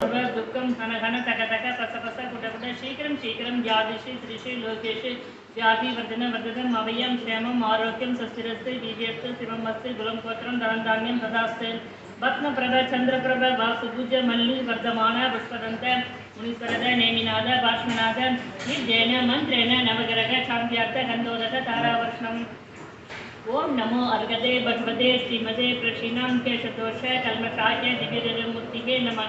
دکھنکھ پٹھی شیخریادیش لوکیش جاگن وجن مویم کیروگیہ سسترست دیجیستانپرب واسبج ملکردم پند منی دے باشنادھ نیندیہت کندوک تاراشم اردتے بگپد پرشیان کے شتوش کلمشاخ موتی نم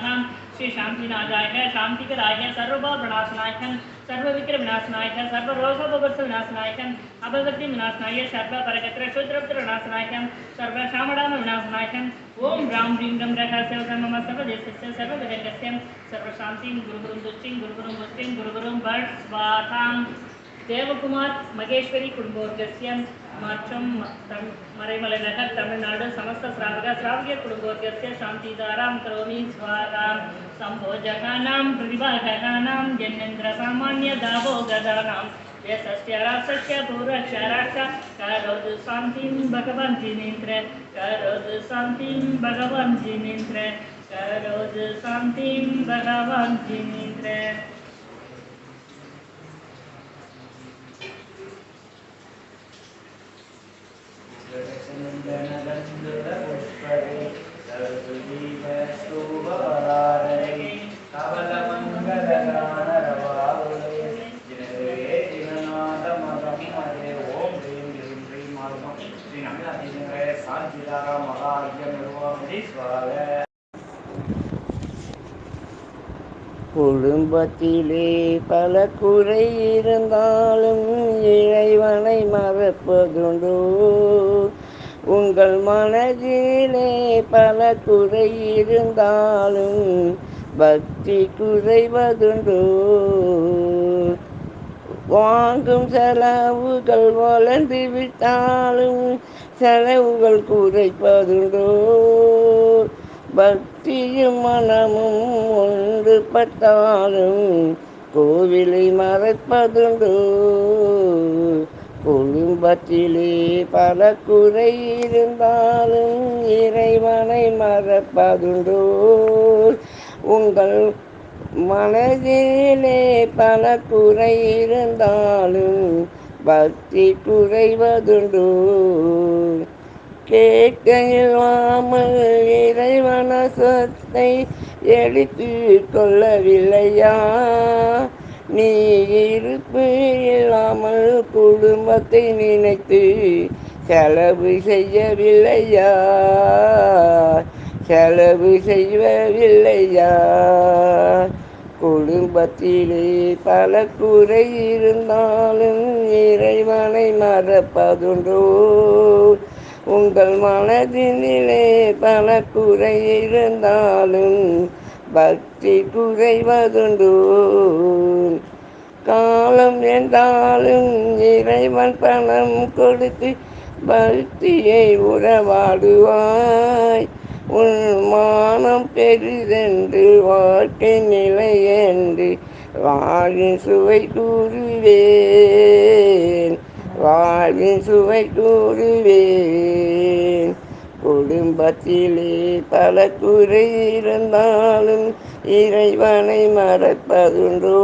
سے شانتی نہ جائے شانتی کے رائے سرو برناسنائکن سرو وکر وناسنائکن سرو روس بس وناسنائکن ابدی وناسنائ سرو پرگتر شدربتر وناسنائکن سرو شامڑام وناسنائکن ओम राम ह्रीं रं रघास्य मम सर्वदेशस्य सर्वविदङ्गस्य सर्वशान्तिं गुरुगुरुं दुष्टिं गुरुगुरुं पुष्टिं गुरुगुरुं भट् स्वाथां தேவகுமார் மகேஸ்வரி குடும்போர்கஸ்ய மற்றும் தம்- மறைமலை நகர் தமிழ்நாடு சமஸ்த ஸ்ராவக ஸ்ராவகிய குடும்போர்கஸ்ய சாந்திதாராம் கரோமி ஸ்வாராம் சம்போஜகானாம் பிரதிபாககானாம் ஜன்யேந்திர சாமானிய தாபோகதானாம் यस्य राक्षस्य पूरक्षराक्ष करोतु शान्तिं भगवन् जिनेन्द्र करोतु शान्तिं भगवन् जिनेन्द्र करोतु शान्तिं भगवन् जिनेन्द्र குடும்பத்திலே பல குறை இருந்தாலும் இறைவனை மறப்பதுண்டோ. உங்கள் மனதிலே பல குறை இருந்தாலும் பக்தி குறைவதுண்டோ. வாங்கும் செலவுகள் வளர்ந்து விட்டாலும் செலவுகள் குறைப்பதுண்டோ. பக்தியும் மனமும் ஒன்றுபட்டாலும் கோவிலை மறைப்பதுண்டோ. குடும்பத்திலே பல குறை இருந்தாலும் இறைவனை மறப்பதுண்டோ? உங்கள் மனதிலே பல குறை இருந்தாலும் பக்தி குறைவதுண்டோ? கேட்க இல்லாமல் இறைவன சொத்தை எடுத்து கொள்ளவில்லையா? நீ இருப்பு இல்லாமல் குடும்பத்தை நினைத்து செலவு செய்யவில்லையா? செலவு செய்யவில்லையா? குடும்பத்திலே பல குறை இருந்தாலும் இறைவனை மறப்பதுண்டோ? உங்கள் மனதினிலே பல குறை இருந்தாலும் பக்தி குறைவதுண்டு காலம் என்றாலும் இறைவன் பணம் கொடுத்து பக்தியை உறவாடுவாய். உன் மானம் பெரிதென்று வாழ்க்கை நிலை என்று வாழும் சுவை கூறுவேன். வாழும் சுவை கூறுவேன். குடும்பத்திலே பல குறை இருந்தாலும் இறைவனை மறப்பதுண்டோ?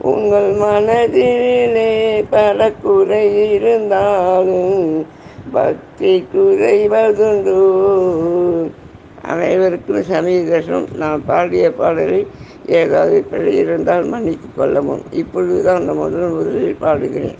உங்கள் மனதிலே பல குறை இருந்தாலும் பக்தி குறைவதுண்டோ? அனைவருக்கும் சமீதர்ஷம் நான் பாடிய பாடலை ஏதாவது பிழை இருந்தால் மன்னித்துக் கொள்ளவும். இப்பொழுதுதான் அந்த முதல் முதலில் பாடுகிறேன்.